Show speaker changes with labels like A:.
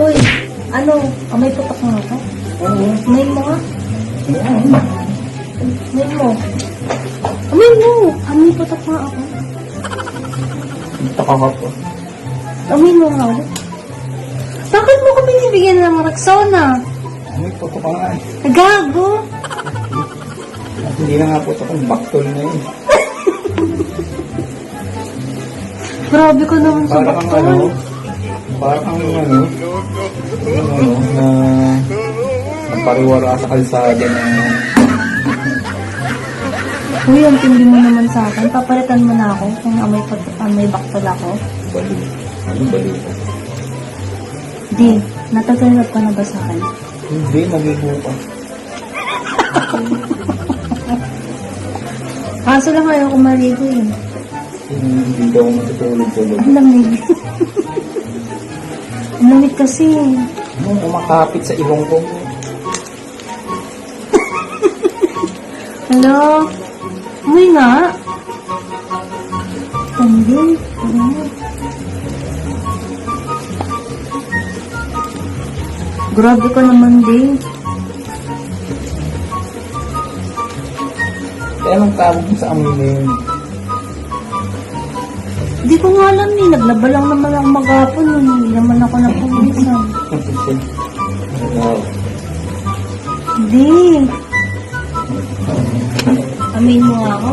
A: Uy, ano? Amay putok mo ako?
B: Oo.
A: Amay mo nga?
B: Ayan.
A: Amay mo. Amay mo! Amay putok nga ako.
B: Taka ka po.
A: Amay mo nga ulit. Bakit mo ko binibigyan ng Rexona?
B: May puto ka nga eh.
A: Gago!
B: At hindi na nga puto kung baktol na yun.
A: Grabe ka naman sa
B: Para kang ano,
A: bakton.
B: para kang ano, ano, na nagpariwara sa kalsada na
A: Uy, ang tindi mo naman sa akin. Papalitan mo na ako kung amay, pat- amay baktol ako.
B: baliw. Ano baliw ko?
A: Di, natatanggap ka na ba sa akin?
B: Hindi, maligo ka.
A: Kaso lang ayaw ko maligo eh.
B: Hindi daw matutulog sa loob.
A: Ang lamig. Lamig kasi.
B: Ano, kumakapit sa ilong ko.
A: Hello? Uy nga. Tandi. Ano? Grabe ka naman din.
B: Kaya anong tawag mo sa amoy na yun?
A: Hindi ko nga alam eh. Naglaba lang naman ako maghapon. eh. Hindi naman ako napumisan.
B: Wow.
A: Hindi. Amin mo ako.